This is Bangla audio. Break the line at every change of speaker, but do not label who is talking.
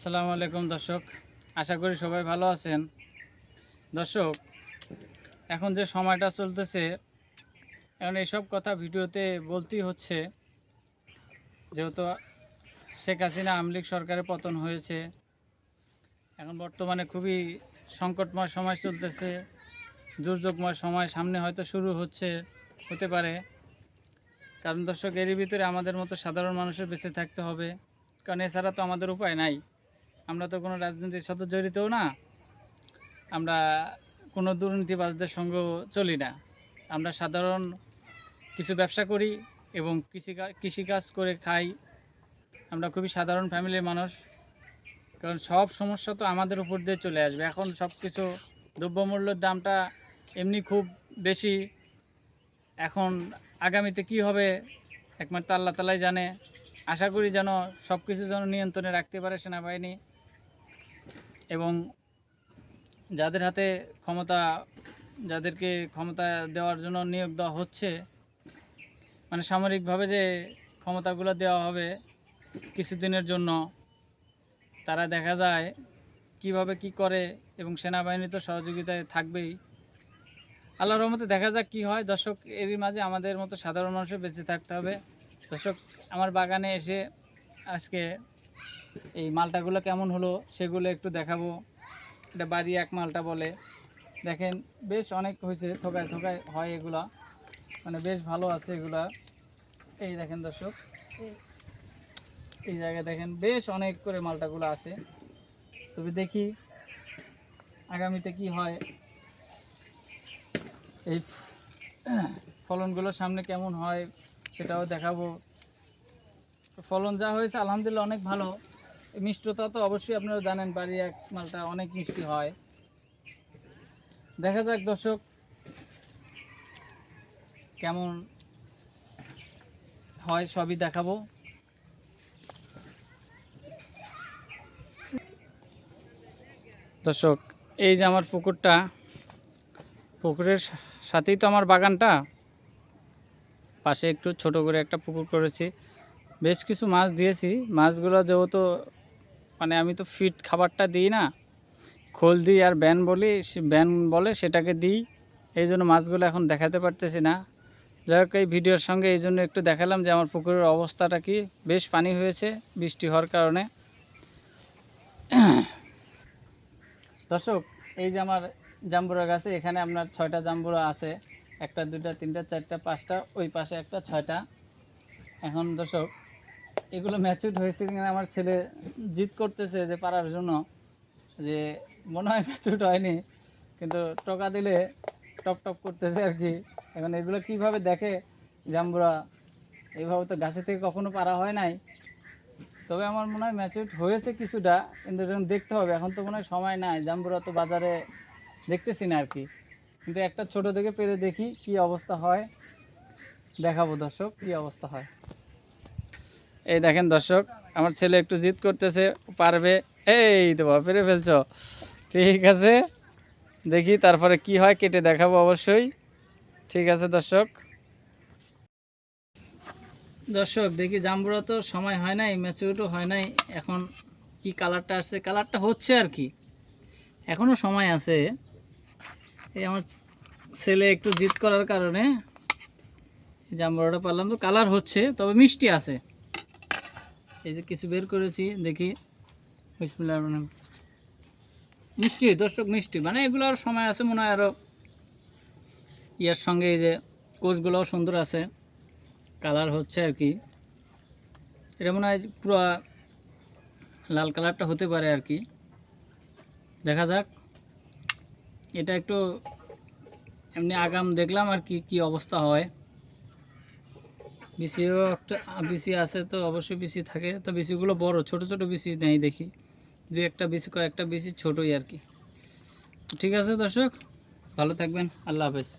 আসসালামু আলাইকুম দর্শক, আশা করি সবাই ভালো আছেন। দর্শক, এখন যে সময়টা চলতেছে, এখন এইসব কথা ভিডিওতে বলতেই হচ্ছে, যেহেতু শেখ হাসিনা আমলিক সরকারের পতন হয়েছে, এখন বর্তমানে খুবই সংকটময় সময় চলতেছে, দুর্যোগময় সময় সামনে হয়তো শুরু হচ্ছে, হতে পারে। কারণ দর্শক, এরই ভিতরে আমাদের মতো সাধারণ মানুষের বেঁচে থাকতে হবে, কারণ এছাড়া তো আমাদের উপায় নাই। আমরা তো কোনো রাজনীতির সাথে জড়িতও না। আমরা কোনো দুর্নীতিবাজদের সঙ্গেও চলি না। আমরা সাধারণ কিছু ব্যবসা করি এবং কৃষিকাজ কৃষিকাজ করে খাই। আমরা খুবই সাধারণ ফ্যামিলির মানুষ। কারণ সব সমস্যা তো আমাদের উপর দিয়ে চলে আসবে। এখন সব কিছু দ্রব্যমূল্যের দামটা এমনি খুব বেশি। এখন আগামীতে কি হবে একমাত্র আল্লাহ তালাই জানে। আশা করি যেন সব কিছু যেন নিয়ন্ত্রণে রাখতে পারে সেনাবাহিনী। এবং যাদের হাতে ক্ষমতা, যাদেরকে ক্ষমতা দেওয়ার জন্য নিয়োগ দেওয়া হচ্ছে মানে সামরিকভাবে যে ক্ষমতাগুলো দেওয়া হবে কিছুদিনের জন্য, তারা দেখা যায় কীভাবে কি করে এবং সেনাবাহিনী তো সহযোগিতায় থাকবেই। আল্লাহর রহমতে দেখা যাক কি হয়। দর্শক, এরই মাঝে আমাদের মতো সাধারণ মানুষের বেঁচে থাকতে হবে। দর্শক, আমার বাগানে এসে আজকে এই মালটাগুলো কেমন হলো সেগুলো একটু দেখাবো। এটা বাড়ি এক মালটা বলে। দেখেন, বেশ অনেক হয়েছে থোকায় থোকায় হয় এগুলা। মানে বেশ ভালো আছে এগুলা। এই দেখেন দর্শক, এই- জায়গায় দেখেন, বেশ অনেক করে মালটাগুলো আসে। তবে দেখি আগামীতে কি হয়। এই ফলনগুলো সামনে কেমন হয় সেটাও দেখাবো। ফলন যা হয়েছে, আলহামদুলিল্লাহ অনেক ভালো। মিষ্টতা তো অবশ্যই আপনারা জানেন বাড়ি এক মালটা অনেক মিষ্টি হয়। দেখা যাক দর্শক, কেমন হয় সবই দেখাবো। দর্শক, এই যে আমার পুকুরটা, পুকুরের সাথেই তো আমার বাগানটা। পাশে একটু ছোট করে একটা পুকুর করেছি। বেশ কিছু মাছ দিয়েছি। মাছগুলো যেহেতু মানে আমি তো ফিট খাবারটা দিই না। খোল দিই আর ব্যান বলি ব্যান বলে সেটাকে দিই। এই জন্য মাছগুলো এখন দেখাতে পারতেছি না। যাই হোক, এই ভিডিওর সঙ্গে এই জন্য একটু দেখালাম যে আমার পুকুরের অবস্থাটা কি। বেশ পানি হয়েছে বৃষ্টি হওয়ার কারণে। দর্শক, এই যে আমার জাম্বুরা গাছে, এখানে আপনার ছয়টা জাম্বুরা আছে। একটা দুটা তিনটা, চারটা, পাঁচটা, ওই পাশে একটা, ছয়টা। এখন দর্শক এগুলো ম্যাচুড হয়েছে কিনা আমার ছেলে জিদ করতেছে যে পারার জন্য, যে মনে হয় ম্যাচুড হয়নি, কিন্তু টকা দিলে টপ টপ করতেছে আর কি। এখন এগুলো কীভাবে দেখে? জাম্বুরা, এইভাবে তো গাছে থেকে কখনো পারা হয় নাই। তবে আমার মনে হয় ম্যাচুড হয়েছে কিছুটা, কিন্তু এখন দেখতে হবে। এখন তো মনে হয় সময় নাই, জাম্বুরা তো বাজারে দেখতেছি না আর কি। কিন্তু একটা ছোট থেকে পেরে দেখি কি অবস্থা হয়। দেখাবো দর্শক, কি অবস্থা হয়। এই দেখেন দর্শক, আমার ছেলে একটু জিদ করতেছে, পারবে? এই তো পেরে ফেলছ। ঠিক আছে, দেখি তারপরে কি হয়, কেটে দেখাবো অবশ্যই। ঠিক আছে দর্শক। দর্শক, দেখি জাম্বুরা তো সময় হয় নাই ম্যাচুরিটও হয় নাই, এখন কি কালারটা আসছে? কালারটা হচ্ছে আর কি। এখনও সময় আছে। এই আমার ছেলে একটু জিদ করার কারণে জাম্বুরাটা পারলাম তো কালার হচ্ছে, তবে মিষ্টি আছে। এই যে কিছু বের করেছি, দেখি। বিসমিল্লাহ মিষ্টি, দর্শক মিষ্টি। মানে এগুলোর সময় আছে, মনে হয় আরও ইয়ার সঙ্গে এই যে কোষগুলোও সুন্দর আছে। কালার হচ্ছে আর কি। এটা মনে হয় পুরো লাল কালারটা হতে পারে আর কি। দেখা যাক। এটা একটু এমনি আগাম দেখলাম আর কি কি অবস্থা হয়। বিসিও একটা বিসি আছে তো অবশ্যই বিসি থাকে। তো বিসিগুলো বড়, ছোট ছোট বিসি নেই দেখি। দুই একটা বিসি কয়েকটা বিসি ছোটই আর কি। ঠিক আছে দর্শক? ভালো থাকবেন। আল্লাহ হাফেজ।